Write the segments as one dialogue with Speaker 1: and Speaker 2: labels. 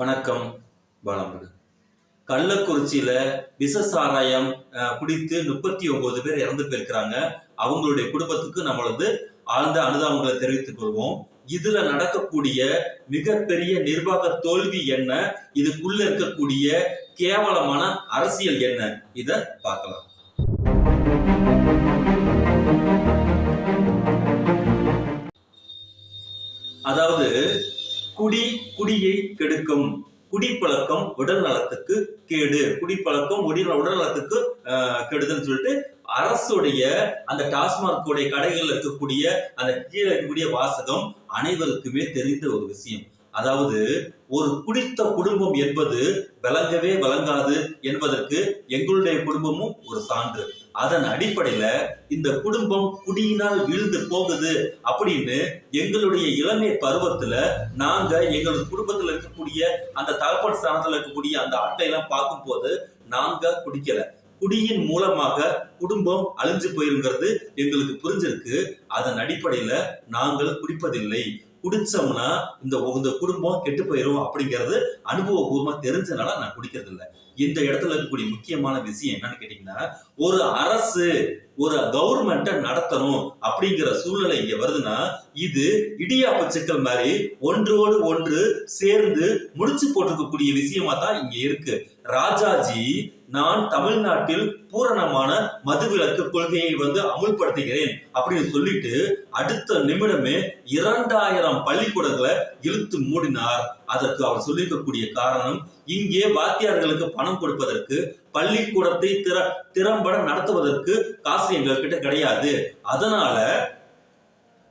Speaker 1: வணக்கம் பாலமுருகன் கள்ளக்குறிச்சியில விஷ சாராயம் குடித்து முப்பத்தி ஒன்பது பேர் இறந்து போயிருக்கிறாங்க. அவங்களுடைய குடும்பத்துக்கு நம்மளது ஆழ்ந்த அனுதாபங்களை தெரிவித்துக் கொள்வோம். இதுல நடக்கக்கூடிய மிகப்பெரிய நிர்வாக தோல்வி என்ன? இதுக்குள்ள இருக்கக்கூடிய கேவலமான அரசியல் என்ன? இத பார்க்கலாம். அதாவது குடி குடியை கெடுக்கும். குடிப்பழக்கம் உடல் நலத்துக்கு கேடு. குடிப்பழக்கம் உடல் உடல் நலத்துக்கு கெடுதல்னு சொல்லிட்டு அரசுடைய அந்த டாஸ்மாக் உடைய கடைகளில் இருக்கக்கூடிய அந்த கீழே இருக்கக்கூடிய வாசகம் அனைவருக்குமே தெரிந்த ஒரு விஷயம். அதாவது ஒரு குடித்த குடும்பம் என்பது விளங்கவே விளங்காது என்பதற்கு எங்களுடைய குடும்பமும் ஒரு சான்று. அதன் அடிப்படையில இந்த குடும்பம் குடியினால் வீழ்ந்து போகுது அப்படின்னு எங்களுடைய இளமை பருவத்துல நாங்க எங்களது குடும்பத்துல இருக்கக்கூடிய அந்த தகப்பன் ஸ்தானத்துல இருக்கக்கூடிய அந்த ஆட்டையெல்லாம் பார்க்கும்போது நாங்க குடிக்கல. குடியின் மூலமாக குடும்பம் அழிஞ்சு போயிருங்கிறது எங்களுக்கு புரிஞ்சிருக்கு. அதன் அடிப்படையில நாங்கள் குடிப்பதில்லை. குடிச்சோம்னா இந்த இந்த குடும்பம் கெட்டு போயிடும் அப்படிங்கிறது அனுபவபூர்வமா தெரிஞ்சனால நான் குடிக்கிறது இல்லை இந்த இடத்துல இருக்கக்கூடிய முக்கியமான விஷயம் என்னன்னு கேட்டீங்கன்னா ஒரு அரசு ஒரு கவர்மெண்ட்டை நடத்தணும் அப்படிங்கிற சூழ்நிலை இங்க வருதுன்னா இது இடியாப்ப சிக்கல் மாதிரி ஒன்றோடு ஒன்று சேர்ந்து முடிச்சு போட்டிருக்கக்கூடிய விஷயமா தான் இங்க இருக்கு. ராஜாஜி நான் தமிழ்நாட்டில் பூரணமான மதுவிலக்கு கொள்கையை வந்து அமுல்படுத்துகிறேன் அப்படின்னு சொல்லிட்டு அடுத்த நிமிடமே இரண்டாயிரம் பள்ளிக்கூடங்களை இழுத்து மூடினார். அதற்கு அவர் சொல்லியிருக்கக்கூடிய காரணம் இங்கே வாத்தியார்களுக்கு பணம் கொடுப்பதற்கு பள்ளிக்கூடத்தை திற திறம்பட நடத்துவதற்கு காசு எங்கள்கிட்ட கிடையாது. அதனால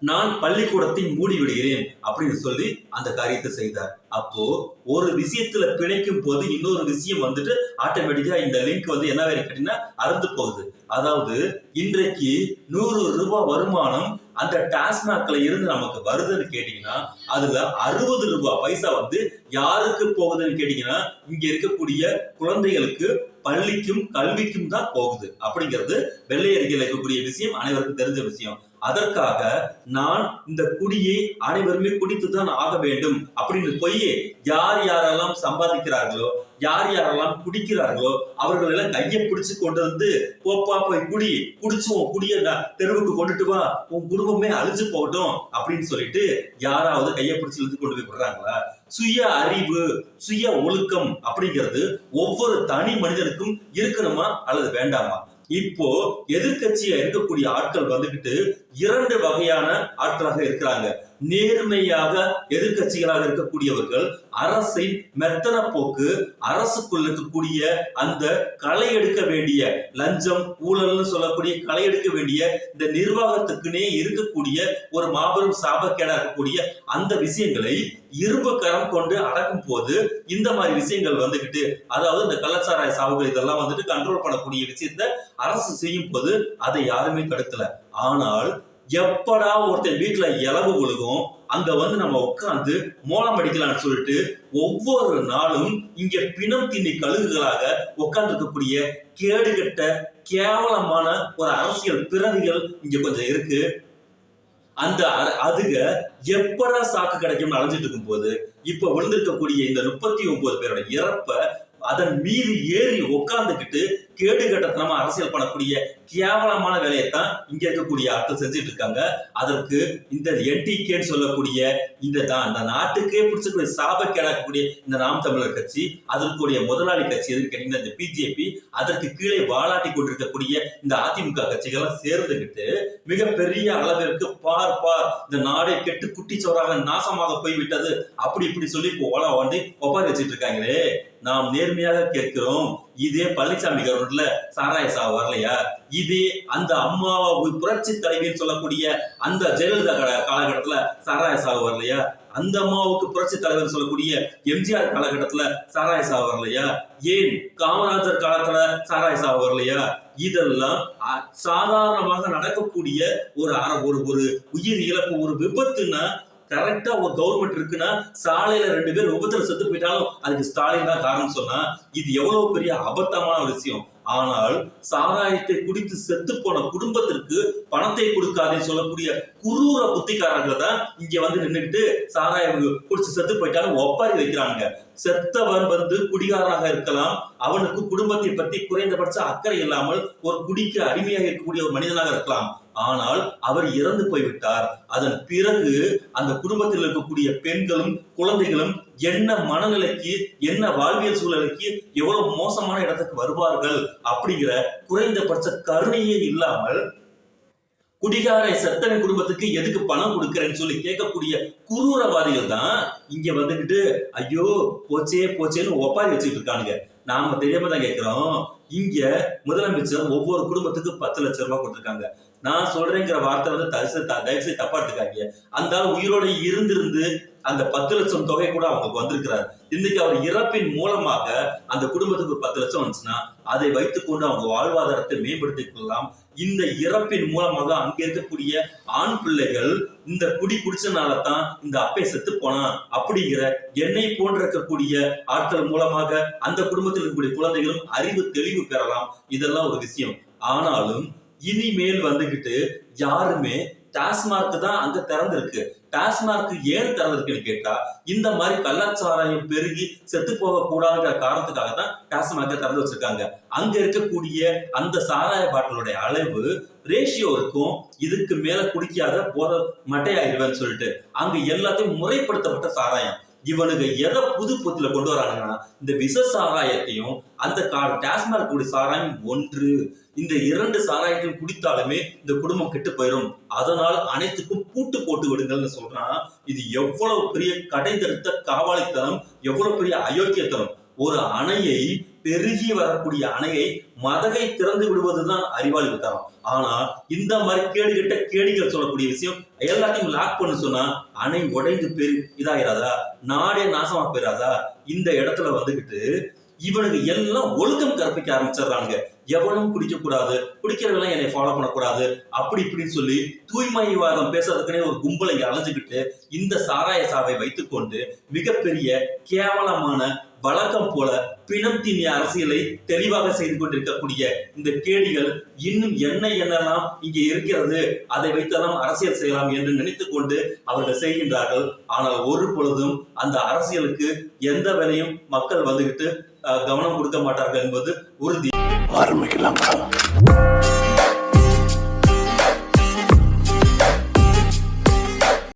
Speaker 1: நான் பள்ளிக்கூடத்தை மூடி விடுகிறேன் அப்படின்னு சொல்லி அந்த காரியத்தை செய்தார். அப்போ ஒரு விஷயத்துல பிணைக்கும் போது இன்னொரு விஷயம் வந்துட்டு ஆட்டோமேட்டிக்கா இந்த லிங்க் வந்து என்ன கேட்டீங்கன்னா அறுந்து போகுது. அதாவது இன்றைக்கு நூறு ரூபாய் வருமானம் அந்த டாஸ்மாக்ல இருந்து நமக்கு வருதுன்னு கேட்டீங்கன்னா அதுல அறுபது ரூபாய் பைசா வந்து யாருக்கு போகுதுன்னு கேட்டீங்கன்னா இங்க இருக்கக்கூடிய குழந்தைகளுக்கு பள்ளிக்கும் கல்விக்கும் தான் போகுது. அப்படிங்கிறது வெள்ளை அறிக்கையில் இருக்கக்கூடிய விஷயம் அனைவருக்கும் தெரிஞ்ச விஷயம். அதற்காக நான் இந்த குடியை அனைவருமே குடித்துதான் ஆக வேண்டும் அப்படின்னு போய் யார் யாரெல்லாம் சம்பாதிக்கிறார்களோ யார் யாரெல்லாம் குடிக்கிறார்களோ அவர்கள் எல்லாம் கையை பிடிச்சு கொண்டு வந்து போப்பா போய் குடி குடிச்சு உன் குடிய தெருவுக்கு கொண்டுட்டு வா உன் குடும்பமே அழிஞ்சு போகட்டும் அப்படின்னு சொல்லிட்டு யாராவது கையை பிடிச்சு இழுத்து கொண்டு போய் விடுறாங்களா? சுய அறிவு சுய ஒழுக்கம் அப்படிங்கிறது ஒவ்வொரு தனி மனிதனுக்கும் இருக்கணுமா அல்லது வேண்டாமா? இப்போ எதிர்க்கட்சியா இருக்கக்கூடிய ஆட்கள் வந்துகிட்டு இரண்டு வகையான ஆட்களாக இருக்கிறாங்க. நேர்மையாக எதிர்க்கட்சிகளாக இருக்கக்கூடியவர்கள் அரசின் மெத்தன போக்கு அரசுக்குள் இருக்கக்கூடிய அந்த களை எடுக்க வேண்டிய லஞ்சம் ஊழல்னு சொல்லக்கூடிய களை எடுக்க வேண்டிய இந்த நிர்வாகத்துக்குனே இருக்கக்கூடிய ஒரு மாபெரும் சாபக்கேடா இருக்கக்கூடிய அந்த விஷயங்களை இரும்பு கரம் கொண்டு அடக்கும் போது இந்த மாதிரி விஷயங்கள் வந்துகிட்டு அதாவது இந்த கள்ளச்சாராய சாவுகள் இதெல்லாம் வந்துட்டு கண்ட்ரோல் பண்ணக்கூடிய விஷயத்த அரசு செய்யும் போது அதை யாருமே தடுக்கல. ஆனால் எப்படா ஒருத்தன் வீட்டுல இலவு ஒழுகும் அங்க வந்து நம்ம உட்காந்து மோளம் அடிக்கலாம்னு சொல்லிட்டு ஒவ்வொரு நாளும் இங்க பிணம் திண்ணி கழுகுகளாக உட்கார்ந்து இருக்கக்கூடிய கேடுகட்ட கேவலமான ஒரு அரசியல் பிறவிகள் இங்க கொஞ்சம் இருக்கு. அந்த அ- அதுக எப்படா சாக்கு கிடைக்கும்னு அலைஞ்சிட்டு இருக்கும் போது இப்ப விழுந்திருக்கக்கூடிய இந்த முப்பத்தி ஒன்பது பேரோட இறப்ப அதன் மீது ஏறி உட்கார்ந்துக்கிட்டு கேடு கட்டத்தனமா அரசியல் பண்ணக்கூடிய கேவலமான வேலையைத்தான் இங்க இருக்கக்கூடிய ஆட்கள் செஞ்சுட்டு இருக்காங்க அதற்கு இந்த என்டிகேன்னு சொல்லக்கூடிய இந்த தான் இந்த நாட்டுக்கே பிடிச்சக்கூடிய சாபக்கேடாக்கக்கூடிய இந்த நாம் தமிழர் கட்சி அதற்குரிய முதலாளி கட்சி எதுன்னு கேட்டீங்கன்னா இந்த பிஜேபி அதற்கு கீழே வாலாட்டி கொண்டிருக்கக்கூடிய இந்த அதிமுக கட்சிகள்லாம் சேர்ந்துகிட்டு மிகப்பெரிய அளவிற்கு பார் பார் இந்த நாடே கெட்டு குட்டிச்சோராக நாசமாக போய்விட்டது. அப்படி இப்படி சொல்லி இப்போ ஓலா வந்து ஒப்பாரி வச்சுட்டு இருக்காங்களே. நாம் நேர்மையாக கேட்கிறோம். இதே பழனிசாமி கவர்மெண்ட்ல சாராய சா வரலையா? இதே அந்த அம்மாவை புரட்சி தலைவின்னு சொல்லக்கூடிய அந்த ஜெயலலிதா காலகட்டத்துல சாராய சா வரலையா? அந்த அம்மாவுக்கு புரட்சி தலைவர் சொல்லக்கூடிய எம்ஜிஆர் காலகட்டத்துல சாராய சா வரலையா? ஏன் காமராஜர் காலத்துல சாராய சா வரலையா? இதெல்லாம் சாதாரணமாக நடக்கக்கூடிய ஒரு அற- ஒரு ஒரு உயிர் இழப்பு ஒரு விபத்துன்னா கரெக்டா ஒரு கவர்மெண்ட் இருக்குன்னா சாலையில ரெண்டு பேர் விபத்துல செத்து போயிட்டாலும் அதுக்கு ஸ்டாலின் தான் காரணம் சொன்னா இது எவ்வளவு பெரிய அபத்தமான ஒரு விஷயம். ஆனால் சாராயத்தை குடித்து செத்து போன குடும்பத்திற்கு பணத்தை கொடுக்காதுன்னு சொல்லக்கூடிய குரூர புத்திக்காரர்கள் தான் இங்க வந்து நின்றுக்கிட்டு சாராயம் குடிச்சு செத்து போயிட்டாலும் ஒப்பாரி வைக்கிறாங்க செத்தவன் வந்து குடிகாரனாக இருக்கலாம் அவனுக்கு குடும்பத்தை பற்றி குறைந்தபட்ச அக்கறை இல்லாமல் ஒரு குடிக்கு அடிமையாக இருக்கக்கூடிய ஒரு மனிதனாக இருக்கலாம். ஆனால் அவர் இறந்து போய்விட்டார். அதன் பிறகு அந்த குடும்பத்தில் இருக்கக்கூடிய பெண்களும் குழந்தைகளும் என்ன மனநிலைக்கு என்ன வாழ்வியல் சூழலுக்கு எவ்வளவு மோசமான இடத்துக்கு வருவார்கள் அப்படிங்கிற குறைந்தபட்ச கருணையே இல்லாமல் குடிகார செத்தவன் குடும்பத்துக்கு எதுக்கு பணம் கொடுக்கறேன்னு சொல்லி கேட்கக்கூடிய குரூரவாதிகள் தான் இங்க வந்துகிட்டு ஐயோ போச்சே போச்சேன்னு ஒப்பாரி வச்சுட்டு இருக்கானுங்க. நாம தெரியாம தான் கேட்கிறோம். இங்க முதலமைச்சர் ஒவ்வொரு குடும்பத்துக்கு பத்து லட்சம் ரூபாய் கொடுத்திருக்காங்க. நான் சொல்றேங்கிற வார்த்தை வந்து தயவுசெய்து த- தயவுசெய்து தப்பா எடுத்துக்காங்க அந்த உயிரோட இருந்திருந்து அந்த பத்து லட்சம் தொகை கூட அவங்களுக்கு வந்திருக்கிறார். இன்னைக்கு அவர் இறப்பின் மூலமாக அந்த குடும்பத்துக்கு ஒரு பத்து லட்சம் வந்துச்சுன்னா அதை வைத்துக்கொண்டு அவங்க வாழ்வாதாரத்தை மேம்படுத்திக் கொள்ளலாம். இந்த இறப்பின் மூலமாக அங்க இருக்கக்கூடிய ஆண் பிள்ளைகள் இந்த குடி குடிச்சனால தான் இந்த அப்பை செத்து போனான் அப்படிங்கிற என்னை போன்ற இருக்கக்கூடிய ஆட்கள் மூலமாக அந்த குடும்பத்தில் இருக்கக்கூடிய குழந்தைகளும் அறிவு தெளிவு பெறலாம். இதெல்லாம் ஒரு விஷயம். ஆனாலும் இனிமேல் வந்துகிட்டு யாருமே டாஸ்மார்க் தான் அங்க திறந்திருக்கு. டாஸ்மார்க் ஏன் திறந்திருக்குன்னு கேட்டா இந்த மாதிரி கள்ளச்சாராயம் பெருகி செத்து போக கூடாதுங்கிற காரணத்துக்காக தான் டாஸ்மார்க்கை திறந்து வச்சிருக்காங்க. அங்க இருக்கக்கூடிய அந்த சாராய பாட்டிலுடைய அளவு ரேஷியோ இருக்கும். இதுக்கு மேல குடிக்காத போற மட்டையாயிருவேன்னு சொல்லிட்டு அங்க எல்லாத்தையும் முறைப்படுத்தப்பட்ட சாராயம். இவனுங்க எதை புது புத்துல கொண்டு வராங்கன்னா இந்த விஷ சாராயத்தையும் அந்த கா- டாஸ்மார்க் கூடிய சாராயம் ஒன்று. இந்த இரண்டு சாராயத்தையும் குடித்தாலுமே இந்த குடும்பம் கெட்டு போயிடும் அதனால் அனைத்துக்கும் பூட்டு போட்டு விடுங்கள்னு சொல்றான். இது எவ்வளவு பெரிய கடைந்தெடுத்த காவாளித்தனம் எவ்வளவு பெரிய அயோக்கியத்தனம். ஒரு அணையை பெருகி வரக்கூடிய அணையை மதகை திறந்து விடுவதுதான் அறிவாளித்தனம் ஆனா இந்த மாதிரி கேடுகெட்ட கேடிகள் சொல்லக்கூடிய விஷயம் எல்லாத்தையும் லாக் பண்ண சொன்னா அணை உடைந்து பெரு இதாகிறாதா நாடே நாசமா போயிடாதா இந்த இடத்துல வந்துகிட்டு இவனுக்கு எல்லாம் ஒழுக்கம் கற்பிக்க ஆரம்பிச்சிடுறாங்க எவனும் குடிக்க கூடாது குடிக்கிறவெல்லாம் என்னை ஃபாலோ பண்ணக்கூடாது அப்படி இப்படின்னு சொல்லி தூய்மைவாதம் பேசுறதுக்குனே ஒரு கும்பலை இங்க அலைஞ்சுக்கிட்டு இந்த சாராய சாவை வைத்துக்கொண்டு மிகப்பெரிய கேவலமான வழக்கம் போல பிணம் திண்ணிய அரசியலை தெளிவாக செய்து கொண்டிருக்கக்கூடிய இந்த கேடிகள் இன்னும் என்ன என்னெல்லாம் இங்கே இருக்கிறது அதை வைத்தெல்லாம் அரசியல் செய்யலாம் என்று நினைத்து கொண்டு அவர்கள் செய்கின்றார்கள். ஆனால் ஒரு பொழுதும் அந்த அரசியலுக்கு எந்த வேலையும் மக்கள் வந்துகிட்டு கவனம் கொடுக்க மாட்டார்கள் என்பது உறுதி.
Speaker 2: ஆரம்பிக்கலாம்.